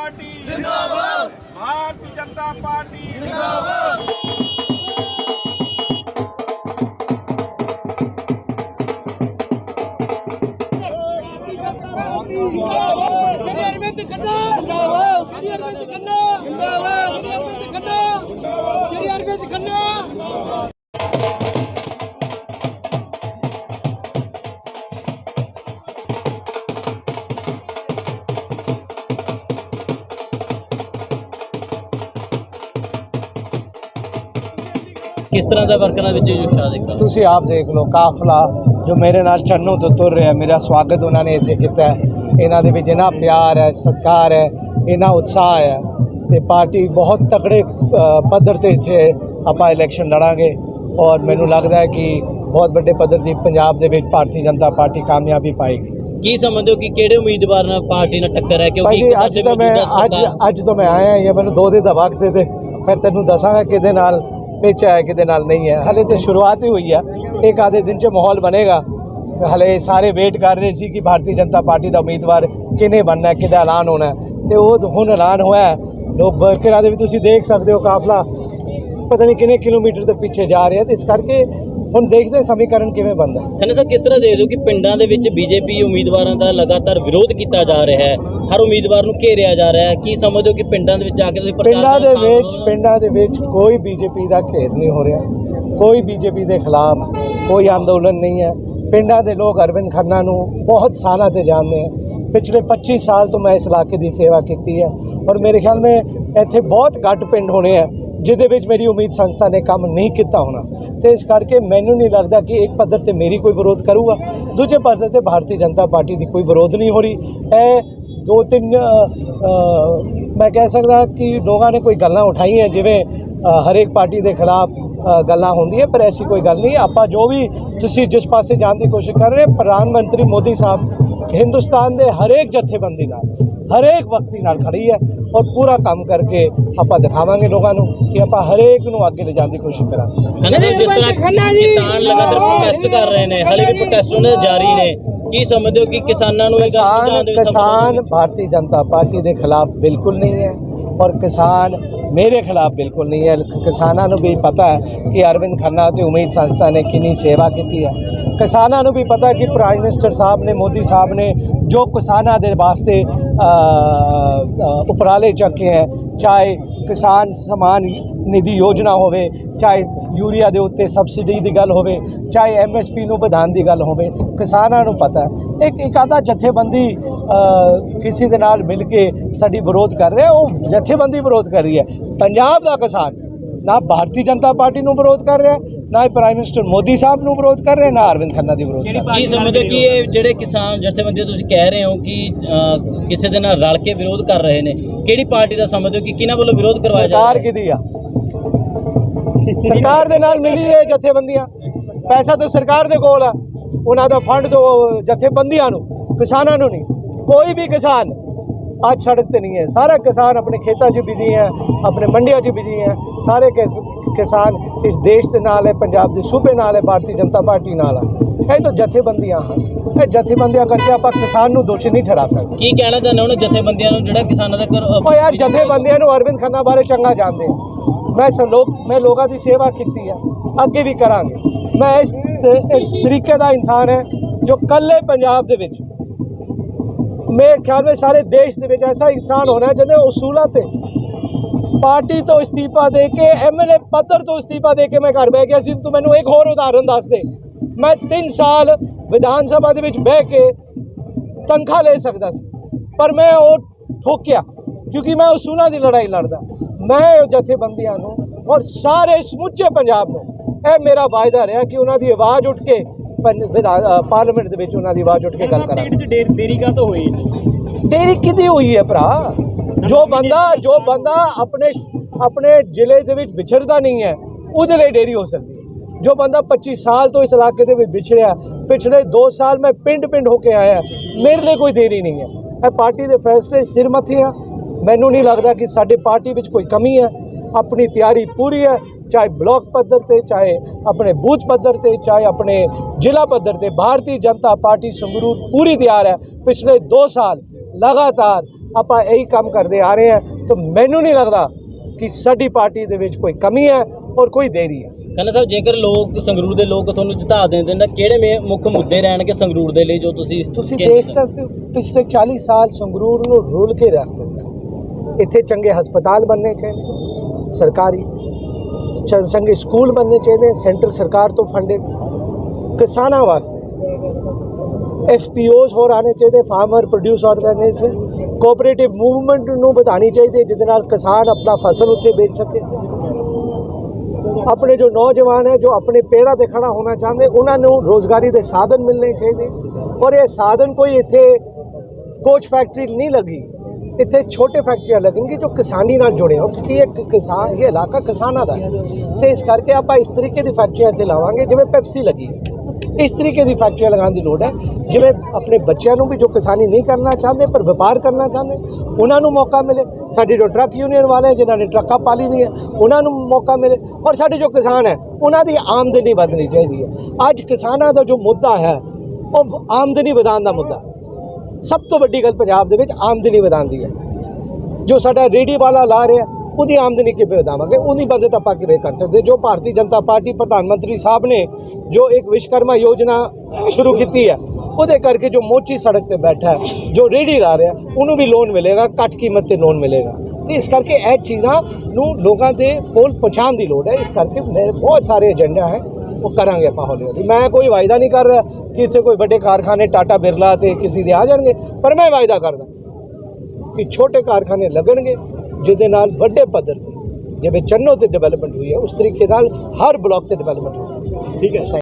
Party ਜਿੰਦਾਬਾਦ Bharatiya Janata party ਜਿੰਦਾਬਾਦ ਅਰਵਿੰਦ ਖੰਨਾ ਜਿੰਦਾਬਾਦ ਸ਼੍ਰੀ ਅਰਵਿੰਦ ਖੰਨਾ ਜਿੰਦਾਬਾਦ ਸ਼੍ਰੀ ਅਰਵਿੰਦ ਖੰਨਾ ਸ਼੍ਰੀ ਅਰਵਿੰਦ ਖੰਨਾ ਕਿਸ ਤਰ੍ਹਾਂ ਦਾ ਵਰਕਰਾਂ ਵਿੱਚ ਉਤਸ਼ਾਹ ਦੇਖਦਾ ਤੁਸੀਂ ਆਪ ਦੇਖ ਲਓ ਕਾਫਲਾ ਜੋ ਮੇਰੇ ਨਾਲ ਚੰਨੂ ਤੋਂ ਤੁਰ ਰਿਹਾ ਮੇਰਾ ਸਵਾਗਤ ਉਹਨਾਂ ਨੇ ਇੱਥੇ ਕੀਤਾ ਹੈ। ਇਹਨਾਂ ਦੇ ਵਿੱਚ ਇਹਨਾਂ ਪਿਆਰ ਹੈ ਸਤਿਕਾਰ ਹੈ ਇਹਨਾਂ ਉਤਸ਼ਾਹ ਹੈ ਤੇ ਪਾਰਟੀ ਬਹੁਤ ਤਕੜੇ ਪੱਧਰ ਤੇ ਇੱਥੇ ਆਪਾਂ ਇਲੈਕਸ਼ਨ ਲੜਾਂਗੇ ਔਰ ਮੈਨੂੰ ਲੱਗਦਾ ਹੈ ਕਿ ਬਹੁਤ ਵੱਡੇ ਪੱਧਰ ਦੀ ਪੰਜਾਬ ਦੇ ਵਿੱਚ ਭਾਰਤੀ ਜਨਤਾ ਪਾਰਟੀ ਕਾਮਯਾਬੀ ਪਾਏਗੀ। ਕੀ ਸਮਝਦੇ ਹੋ ਕਿ ਕਿਹੜੇ ਉਮੀਦਵਾਰ ਨਾਲ ਪਾਰਟੀ ਨਾਲ ਟੱਕਰ ਹੈ? ਕਿਉਂਕਿ ਅੱਜ ਤਾਂ ਮੈਂ ਅੱਜ ਅੱਜ ਤੋਂ ਮੈਂ ਆਇਆ ਇਹ ਮੈਨੂੰ ਦੋ ਦਿਨ ਦਾ ਵਕਤ ਦੇ ਦੇ ਫਿਰ ਤੈਨੂੰ ਦੱਸਾਂਗਾ ਕਿਹਦੇ ਨਾਲ ਵਿੱਚ ਹੈ ਕਿਤੇ ਨਾਲ ਨਹੀਂ ਹੈ। ਹਲੇ ਤੇ ਸ਼ੁਰੂਆਤ ਹੀ ਹੋਈ ਹੈ ਇੱਕ ਆਧੇ ਦਿਨ 'ਚ ਮਾਹੌਲ ਬਣੇਗਾ। ਹਲੇ ਸਾਰੇ ਵੇਟ ਕਰ ਰਹੇ ਸੀ ਕਿ ਭਾਰਤੀ ਜਨਤਾ ਪਾਰਟੀ ਦਾ ਉਮੀਦਵਾਰ ਕਿਹਨੇ ਬਣਨਾ ਹੈ, ਕਿਹਦਾ ਐਲਾਨ ਹੋਣਾ ਹੈ। ਤੇ ਉਹ ਹੁਣ ਐਲਾਨ ਹੋਇਆ ਲੋਕ ਵਰਕਰਾਂ ਦੇ ਵੀ ਤੁਸੀਂ ਦੇਖ ਸਕਦੇ ਹੋ ਕਾਫਲਾ। ਪਤਾ ਨਹੀਂ ਕਿੰਨੇ ਕਿਲੋਮੀਟਰ ਤੋਂ ਪਿੱਛੇ ਜਾ ਰਿਹਾ ਤੇ ਇਸ ਕਰਕੇ ਹੁਣ ਦੇਖਦੇ ਹਾਂ ਸਮੀਕਰਨ ਕਿਵੇਂ ਬਣਦਾ। ਹੈ। ਖੰਨਾ ਸਾਹਿਬ ਕਿਸ ਤਰ੍ਹਾਂ ਦੇਖਦੇ ਹੋ ਕਿ ਪਿੰਡਾਂ ਦੇ ਵਿੱਚ ਬੀਜੇਪੀ ਉਮੀਦਵਾਰਾਂ ਦਾ ਲਗਾਤਾਰ ਵਿਰੋਧ ਕੀਤਾ ਜਾ ਰਿਹਾ ਹੈ? ਹਰ ਉਮੀਦਵਾਰ ਨੂੰ ਘੇਰਿਆ ਜਾ ਰਿਹਾ ਹੈ। ਕੀ ਸਮਝਦੇ ਹੋ ਕਿ ਪਿੰਡਾਂ ਦੇ ਵਿੱਚ ਜਾ ਕੇ ਤੁਸੀਂ ਪ੍ਰਚਾਰ ਪਿੰਡਾਂ ਦੇ ਵਿੱਚ? ਪਿੰਡਾਂ ਦੇ ਵਿੱਚ ਕੋਈ ਬੀਜੇਪੀ ਦਾ ਘੇਰ ਨਹੀਂ ਹੋ ਰਿਹਾ। ਕੋਈ ਬੀਜੇਪੀ ਦੇ ਖਿਲਾਫ ਕੋਈ ਅੰਦੋਲਨ ਨਹੀਂ ਹੈ। ਪਿੰਡਾਂ ਦੇ ਲੋਕ ਅਰਵਿੰਦ ਖੰਨਾ ਨੂੰ ਬਹੁਤ ਸਾਲਾਂ ਤੇ ਜਾਣਦੇ ਹੈ ਪਿਛਲੇ 25 ਸਾਲ ਤੋਂ ਮੈਂ ਇਸ ਇਲਾਕੇ ਦੀ ਸੇਵਾ ਕੀਤੀ ਹੈ। ਔਰ ਮੇਰੇ ਖਿਆਲ ਮੇ ਇੱਥੇ ਬਹੁਤ ਘੱਟ ਪਿੰਡ ਹੋਣੇ ਹੈ ਜਿਹਦੇ ਵਿੱਚ ਮੇਰੀ ਉਮੀਦ ਸੰਸਥਾ ਨੇ ਕੰਮ ਨਹੀਂ ਕੀਤਾ ਹੋਣਾ। ਤੇ ਇਸ ਕਰਕੇ ਮੈਨੂੰ ਨਹੀਂ ਲੱਗਦਾ ਕਿ ਇੱਕ ਪੱਧਰ ਤੇ ਮੇਰੀ ਕੋਈ ਵਿਰੋਧ ਕਰੂਗਾ। ਦੂਜੇ ਪੱਧਰ ਤੇ ਭਾਰਤੀ ਜਨਤਾ ਪਾਰਟੀ ਦੀ ਕੋਈ ਵਿਰੋਧ ਨਹੀਂ ਹੋ ਰਹੀ। ਇਹ ਦੋ ਤਿੰਨ ਮੈਂ ਕਹਿ ਸਕਦਾ ਕਿ ਲੋਕਾਂ ਨੇ ਕੋਈ ਗੱਲਾਂ ਉਠਾਈਆਂ, ਜਿਵੇਂ ਹਰੇਕ ਪਾਰਟੀ ਦੇ ਖਿਲਾਫ ਗੱਲਾਂ ਹੁੰਦੀਆਂ, ਪਰ ਐਸੀ ਕੋਈ ਗੱਲ ਨਹੀਂ। ਆਪਾਂ ਜੋ ਵੀ ਤੁਸੀਂ ਜਿਸ ਪਾਸੇ ਜਾਣ ਦੀ ਕੋਸ਼ਿਸ਼ ਕਰ ਰਹੇ ਪ੍ਰਧਾਨ ਮੰਤਰੀ ਮੋਦੀ ਸਾਹਿਬ, ਹਿੰਦੁਸਤਾਨ ਦੇ ਹਰੇਕ ਜਥੇਬੰਦੀ ਨਾਲ ਹਰੇਕ ਵਕਤੀ ਨਾਲ ਖੜੀ ਹੈ ਔਰ ਪੂਰਾ ਕੰਮ ਕਰਕੇ ਆਪਾਂ ਦਿਖਾਵਾਂਗੇ ਲੋਕਾਂ ਨੂੰ ਕਿ ਆਪਾਂ ਹਰੇਕ ਨੂੰ ਅੱਗੇ ਲੈ ਜਾਣ ਦੀ ਕੋਸ਼ਿਸ਼ ਕਰਾਂਗੇ। ਜਿਸ ਤਰ੍ਹਾਂ ਕਿਸਾਨ ਲਗਾਤਾਰ ਪ੍ਰੋਟੈਸਟ ਕਰ ਰਹੇ ਨੇ ਹਾਲੇ ਵੀ ਪ੍ਰੋਟੈਸਟ ਉਹਨਾਂ ਦੇ ਜਾਰੀ ਨੇ। ਕੀ ਸਮਝਦੇ ਹੋ ਕਿ ਕਿਸਾਨਾਂ ਨੂੰ ਇਹ ਗੱਲ ਕਿਸਾਨ ਭਾਰਤੀ ਜਨਤਾ ਪਾਰਟੀ ਦੇ ਖਿਲਾਫ ਬਿਲਕੁਲ ਨਹੀਂ ਹੈ। ਔਰ ਕਿਸਾਨ ਮੇਰੇ ਖਿਲਾਫ ਬਿਲਕੁਲ ਨਹੀਂ ਹੈ। ਕਿਸਾਨਾਂ ਨੂੰ ਵੀ ਪਤਾ ਹੈ ਕਿ ਅਰਵਿੰਦ ਖੰਨਾ ਤੇ ਉਮੀਦ ਸੰਸਥਾ ਨੇ ਕਿੰਨੀ ਸੇਵਾ ਕੀਤੀ ਹੈ। ਕਿਸਾਨਾਂ ਨੂੰ ਵੀ ਪਤਾ ਕਿ ਪ੍ਰਾਈਮ ਮਿਨਿਸਟਰ ਸਾਹਿਬ ਨੇ, ਮੋਦੀ ਸਾਹਿਬ ਨੇ ਜੋ ਕਿਸਾਨਾਂ ਦੇ ਵਾਸਤੇ ਉਪਰਾਲੇ ਚੱਕੇ ਹੈ, ਚਾਹੇ ਕਿਸਾਨ ਸਮਾਨ ਨਿਧੀ ਯੋਜਨਾ ਹੋਵੇ, ਚਾਹੇ ਯੂਰੀਆ ਦੇ ਉੱਤੇ ਸਬਸਿਡੀ ਦੀ ਗੱਲ ਹੋਵੇ, ਚਾਹੇ ਐਮਐਸਪੀ ਨੂੰ ਵਧਾਉਣ ਦੀ ਗੱਲ ਹੋਵੇ, ਕਿਸਾਨਾਂ ਨੂੰ ਪਤਾ ਇੱਕ ਇੱਕ ਆਧਾ ਜਥੇਬੰਦੀ ਕਿਸੇ ਦੇ ਨਾਲ ਮਿਲ ਕੇ ਸਾਡੀ ਵਿਰੋਧ ਕਰ ਰਿਹਾ, ਉਹ ਜਥੇਬੰਦੀ ਵਿਰੋਧ ਕਰ ਰਹੀ ਹੈ। ਪੰਜਾਬ ਦਾ ਕਿਸਾਨ, ਨਾ ਭਾਰਤੀ ਜਨਤਾ ਪਾਰਟੀ ਨੂੰ ਵਿਰੋਧ ਕਰ ਰਿਹਾ ਨਾ ਪ੍ਰਾਈਮ ਮਿਨਿਸਟਰ ਮੋਦੀ ਸਾਹਿਬ ਨੂੰ ਵਿਰੋਧ ਕਰ ਰਿਹਾ ਨਾ ਅਰਵਿੰਦ ਖੰਨਾ ਦੀ ਵਿਰੋਧ ਕਰ ਰਿਹਾ। ਕੀ ਸਮਝਦੇ ਕਿ ਇਹ ਜਿਹੜੇ ਕਿਸਾਨ ਜਥੇਬੰਦੀ ਤੁਸੀਂ ਕਹਿ ਰਹੇ ਹੋ ਕਿ ਕਿਸੇ ਦੇ ਨਾਲ ਰਲ ਕੇ ਵਿਰੋਧ ਕਰ ਰਹੇ ਨੇ ਕਿਹੜੀ ਪਾਰਟੀ ਦਾ ਸਮਝਦੇ ਹੋ ਕਿ ਕਿਹਨਾਂ ਵੱਲੋਂ ਵਿਰੋਧ ਕਰਵਾਇਆ ਜਾ ਸਰਕਾਰ ਰਿਹਾ ਹੈ? ਕਿਹਦੀ ਆ? ਸਰਕਾਰ ਦੇ ਨਾਲ ਮਿਲੀ ਹੈ ਜਥੇਬੰਦੀਆਂ। ਪੈਸਾ ਤਾਂ ਸਰਕਾਰ ਦੇ ਕੋਲ ਆ। ਉਹਨਾਂ ਦਾ ਫੰਡ ਤੋਂ ਜਥੇਬੰਦੀਆਂ ਨੂੰ ਕਿਸਾਨਾਂ ਨੂੰ ਨਹੀਂ। ਕੋਈ ਵੀ ਕਿਸਾਨ ਅੱਜ ਸੜਕ ਤੇ ਨਹੀਂ ਹੈ। ਸਾਰਾ ਕਿਸਾਨ ਆਪਣੇ ਖੇਤਾਂ 'ਚ ਬਿਜ਼ੀ ਹੈ ਆਪਣੇ ਮੰਡੀਆਂ 'ਚ ਬਿਜ਼ੀ ਹੈ। ਸਾਰੇ ਕਿਸਾਨ ਇਸ ਦੇਸ਼ ਦੇ ਨਾਲ ਹੈ ਪੰਜਾਬ ਦੇ ਸੂਬੇ ਨਾਲ ਹੈ ਭਾਰਤੀ ਜਨਤਾ ਪਾਰਟੀ ਨਾਲ ਆ ਇਹ ਤਾਂ ਜਥੇਬੰਦੀਆਂ ਹਨ। ਇਹ ਜਥੇਬੰਦੀਆਂ ਕਰਕੇ ਆਪਾਂ ਕਿਸਾਨ ਨੂੰ ਦੋਸ਼ੀ ਨਹੀਂ ਠਹਿਰਾ ਸਕਦੇ। ਕੀ ਕਹਿਣਾ ਚਾਹੁੰਦੇ ਹੋ ਉਹਨਾਂ ਜਥੇਬੰਦੀਆਂ ਨੂੰ ਜਿਹੜਾ ਕਿਸਾਨਾਂ ਦਾ ਕਰ ਉਹ ਯਾਰ ਜਥੇਬੰਦੀਆਂ ਨੂੰ ਅਰਵਿੰਦ ਖੰਨਾ ਬਾਰੇ ਚੰਗਾ ਜਾਣਦੇ ਮੈਂ ਸ ਲੋਕ ਮੈਂ ਲੋਕਾਂ ਦੀ ਸੇਵਾ ਕੀਤੀ ਹੈ ਅੱਗੇ ਵੀ ਕਰਾਂਗੇ। ਮੈਂ ਇਸ ਇਸ ਤਰੀਕੇ ਦਾ ਇਨਸਾਨ ਹੈ ਜੋ ਕੱਲੇ ਪੰਜਾਬ ਦੇ ਵਿੱਚ ਮੇਰੇ ਖਿਆਲ ਵਿੱਚ ਸਾਰੇ ਦੇਸ਼ ਦੇ ਵਿੱਚ ਐਸਾ ਇਨਸਾਨ ਹੋਣਾ ਹੈ ਜਿਹਦੇ ਉਸੂਲਾਂ ਤੇ ਪਾਰਟੀ ਤੋਂ ਇਸਤੀਫਾ ਦੇ ਕੇ ਐਮਐਲਏ ਪੱਧਰ ਤੋਂ ਇਸਤੀਫਾ ਦੇ ਕੇ ਮੈਂ ਘਰ ਬਹਿ ਗਿਆ ਸੀ। ਤੂੰ ਮੈਨੂੰ ਇੱਕ ਹੋਰ ਉਦਾਹਰਨ ਦੱਸ ਦੇ। ਮੈਂ 3 ਸਾਲ ਵਿਧਾਨ ਸਭਾ ਦੇ ਵਿੱਚ ਬਹਿ ਕੇ ਤਨਖਾਹ ਲੈ ਸਕਦਾ ਸੀ, ਪਰ ਮੈਂ ਉਹ ਠੋਕਿਆ ਕਿਉਂਕਿ ਮੈਂ ਉਸੂਲਾਂ ਦੀ ਲੜਾਈ ਲੜਦਾ। ਮੈਂ ਉਹ ਜਥੇਬੰਦੀਆਂ ਨੂੰ ਔਰ ਸਾਰੇ ਸਮੁੱਚੇ ਪੰਜਾਬ ਨੂੰ ਇਹ ਮੇਰਾ ਵਾਅਦਾ ਰਿਹਾ ਕਿ ਉਹਨਾਂ ਦੀ ਆਵਾਜ਼ ਉੱਠ ਕੇ ਪਾਰਲੀਮੈਂਟ ਦੇ ਵਿੱਚ ਉਹਨਾਂ ਦੀ ਆਵਾਜ਼ ਉੱਠ ਕੇ ਗੱਲ ਕਰਾਂਗੇ। ਦੇਰੀ ਕਾ ਤੋਂ ਹੋਈ ਦੇਰੀ ਕਿਦੀ ਹੋਈ ਹੈ ਭਰਾ? ਜੋ ਬੰਦਾ ਜੋ ਬੰਦਾ ਆਪਣੇ ਆਪਣੇ ਜ਼ਿਲ੍ਹੇ ਦੇ ਵਿੱਚ ਵਿਛੜਦਾ ਨਹੀਂ ਹੈ ਉਹਦੇ ਲਈ ਦੇਰੀ ਹੋ ਸਕਦੀ ਹੈ। ਜੋ ਬੰਦਾ 25 ਸਾਲ ਤੋਂ ਇਸ ਇਲਾਕੇ ਦੇ ਵਿੱਚ ਵਿਛੜਿਆ ਪਿਛਲੇ 2 ਸਾਲ ਮੈਂ ਪਿੰਡ ਪਿੰਡ ਹੋ ਕੇ ਆਇਆ ਮੇਰੇ ਲਈ ਕੋਈ ਦੇਰੀ ਨਹੀਂ ਹੈ। ਇਹ ਪਾਰਟੀ ਦੇ ਫੈਸਲੇ ਸਿਰ ਮੱਥੇ ਆ। ਮੈਨੂੰ ਨਹੀਂ ਲੱਗਦਾ ਕਿ ਸਾਡੇ ਪਾਰਟੀ ਵਿੱਚ ਕੋਈ ਕਮੀ ਹੈ। ਆਪਣੀ ਤਿਆਰੀ ਪੂਰੀ ਹੈ ਚਾਹੇ ਬਲਾਕ ਪੱਧਰ ਤੇ ਚਾਹੇ ਆਪਣੇ ਬੂਥ ਪੱਧਰ ਤੇ ਚਾਹੇ ਆਪਣੇ ਜ਼ਿਲ੍ਹਾ ਪੱਧਰ ਤੇ ਭਾਰਤੀ ਜਨਤਾ ਪਾਰਟੀ ਸੰਗਰੂਰ ਪੂਰੀ ਤਿਆਰ ਹੈ। ਪਿਛਲੇ 2 ਸਾਲ ਲਗਾਤਾਰ ਆਪਾਂ ਇਹੀ ਕੰਮ ਕਰਦੇ ਆ ਰਹੇ ਹਾਂ ਤਾਂ ਮੈਨੂੰ ਨਹੀਂ ਲੱਗਦਾ ਕਿ ਸਾਡੀ ਪਾਰਟੀ ਦੇ ਵਿੱਚ ਕੋਈ ਕਮੀ ਹੈ ਔਰ ਕੋਈ ਦੇਰੀ ਹੈ। ਕਹਿੰਦਾ ਸਾਹਿਬ ਜੇਕਰ ਲੋਕ ਸੰਗਰੂਰ ਦੇ ਲੋਕ ਤੁਹਾਨੂੰ ਜਿਤਾ ਦਿੰਦੇ ਨੇ ਕਿਹੜੇ ਮੇ- ਮੁੱਖ ਮੁੱਦੇ ਰਹਿਣਗੇ ਸੰਗਰੂਰ ਦੇ ਲਈ ਜੋ ਤੁਸੀਂ ਤੁਸੀਂ ਦੇਖ ਸਕਦੇ ਹੋ ਪਿਛਲੇ 40 ਸਾਲ ਸੰਗਰੂਰ ਨੂੰ ਰੋਲ ਕੇ ਰੱਖ ਦਿੱਤਾ ਇੱਥੇ ਚੰਗੇ ਹਸਪਤਾਲ ਬਣਨੇ ਚਾਹੀਦੇ ਸਰਕਾਰੀ ਚੰਗੇ ਸਕੂਲ ਬਣਨੇ ਚਾਹੀਦੇ ਸੈਂਟਰ ਸਰਕਾਰ ਤੋਂ ਫੰਡਡ ਕਿਸਾਨਾਂ ਵਾਸਤੇ। ਐਫਪੀਓਜ਼ ਹੋਰ ਆਣੇ ਚਾਹੀਦੇ farmer produce organisation cooperative movement ਨੂੰ ਵਧਾਉਣੀ ਚਾਹੀਦੀ ਹੈ, ਜਿਹਦੇ ਨਾਲ ਕਿਸਾਨ ਆਪਣਾ ਫਸਲ ਉੱਥੇ ਵੇਚ ਸਕੇ। ਆਪਣੇ ਜੋ ਨੌਜਵਾਨ ਹੈ ਜੋ ਆਪਣੇ ਪੇੜਾਂ ਤੇ ਖੜਾ ਹੋਣਾ ਚਾਹੁੰਦੇ ਉਹਨਾਂ ਨੂੰ ਰੋਜ਼ਗਾਰੀ ਦੇ ਸਾਧਨ ਮਿਲਣੇ ਚਾਹੀਦੇ। ਔਰ ਇਹ ਸਾਧਨ ਕੋਈ ਇੱਥੇ ਕੋਚ ਫੈਕਟਰੀ ਨਹੀਂ ਲੱਗੀ। ਇੱਥੇ ਛੋਟੇ ਫੈਕਟਰੀਆਂ ਲੱਗਣਗੇ ਜੋ ਕਿਸਾਨੀ ਨਾਲ ਜੁੜੇ ਹੋ ਕਿਉਂਕਿ ਇਹ ਕਿਸਾਨ ਇਹ ਇਲਾਕਾ ਕਿਸਾਨਾਂ ਦਾ ਹੈ। ਤੇ ਇਸ ਕਰਕੇ ਆਪਾਂ ਇਸ ਤਰੀਕੇ ਦੀ ਫੈਕਟਰੀਆਂ ਇੱਥੇ ਲਾਵਾਂਗੇ ਜਿਵੇਂ ਪੈਪਸੀ ਲੱਗੀ ਇਸ ਤਰੀਕੇ ਦੀ ਫੈਕਟਰੀਆਂ ਲਗਾਉਣ ਦੀ ਲੋੜ ਹੈ ਜਿਵੇਂ ਆਪਣੇ ਬੱਚਿਆਂ ਨੂੰ ਵੀ ਜੋ ਕਿਸਾਨੀ ਨਹੀਂ ਕਰਨਾ ਚਾਹੁੰਦੇ ਪਰ ਵਪਾਰ ਕਰਨਾ ਚਾਹੁੰਦੇ ਉਹਨਾਂ ਨੂੰ ਮੌਕਾ ਮਿਲੇ। ਸਾਡੇ ਜੋ ਟਰੱਕ ਯੂਨੀਅਨ ਵਾਲੇ ਹੈ, ਜਿਨ੍ਹਾਂ ਨੇ ਟਰੱਕਾਂ ਪਾਲੀ ਵੀ ਹੈ ਉਹਨਾਂ ਨੂੰ ਮੌਕਾ ਮਿਲੇ। ਔਰ ਸਾਡੇ ਜੋ ਕਿਸਾਨ ਹੈ ਉਹਨਾਂ ਦੀ ਆਮਦਨੀ ਵਧਣੀ ਚਾਹੀਦੀ ਹੈ। ਅੱਜ ਕਿਸਾਨਾਂ ਦਾ ਜੋ ਮੁੱਦਾ ਹੈ ਉਹ ਆਮਦਨੀ ਵਧਾਉਣ ਦਾ ਮੁੱਦਾ ਸਭ ਤੋਂ ਵੱਡੀ ਗੱਲ ਪੰਜਾਬ ਦੇ ਵਿੱਚ ਆਮਦਨੀ ਵਧਾਉਣ ਦੀ ਹੈ। ਜੋ ਸਾਡਾ ਰੇੜੀ ਵਾਲਾ ਲਾ ਰਿਹਾ, ਉਹਦੀ ਆਮਦਨੀ ਕਿਵੇਂ ਵਧਾਵਾਂਗੇ? ਉਹਦੀ ਬਜਟ ਆਪਾਂ ਕਿਵੇਂ ਕਰ ਸਕਦੇ? ਜੋ ਭਾਰਤੀ ਜਨਤਾ ਪਾਰਟੀ ਪ੍ਰਧਾਨ ਮੰਤਰੀ ਸਾਹਿਬ ਨੇ ਜੋ ਇੱਕ ਵਿਸ਼ਕਰਮਾ ਯੋਜਨਾ ਸ਼ੁਰੂ ਕੀਤੀ ਹੈ, ਉਹਦੇ ਕਰਕੇ ਜੋ ਮੋਚੀ ਸੜਕ ਤੇ ਬੈਠਾ ਜੋ ਰੇੜੀ ਲਾ ਰਿਹਾ, ਉਹਨੂੰ ਵੀ ਲੋਨ ਮਿਲੇਗਾ, ਘੱਟ ਕੀਮਤ ਤੇ ਲੋਨ ਮਿਲੇਗਾ। ਤੇ ਇਸ ਕਰਕੇ ਇਹ ਚੀਜ਼ਾਂ ਨੂੰ ਲੋਕਾਂ ਦੇ ਕੋਲ ਪਹੁੰਚਾਉਣ ਦੀ ਲੋੜ ਹੈ। ਇਸ ਕਰਕੇ ਮੇਰੇ ਬਹੁਤ ਸਾਰੇ ਏਜੰਡਾ ਹੈ। ਉਹ ਕਰਾਂਗੇ ਆਪਾਂ ਹੌਲੀ ਹੌਲੀ। ਮੈਂ ਕੋਈ ਵਾਅਦਾ ਨਹੀਂ ਕਰ ਰਿਹਾ ਕਿ ਇੱਥੇ ਕੋਈ ਵੱਡੇ ਕਾਰਖਾਨੇ, ਟਾਟਾ, ਬਿਰਲਾ ਤੇ ਕਿਸੇ ਦੇ ਆ ਜਾਣਗੇ, ਪਰ ਮੈਂ ਵਾਅਦਾ ਕਰਦਾ ਕਿ ਛੋਟੇ ਕਾਰਖਾਨੇ ਲੱਗਣਗੇ, ਜਿਹਦੇ ਨਾਲ ਵੱਡੇ ਪੱਧਰ ਤੇ ਜਿਵੇਂ ਚੰਨੋ ਤੇ ਡਿਵੈਲਪਮੈਂਟ ਹੋਈ ਹੈ, ਉਸ ਤਰੀਕੇ ਨਾਲ ਹਰ ਬਲਾਕ ਤੇ ਡਿਵੈਲਪਮੈਂਟ ਹੋਈ ਠੀਕ ਹੈ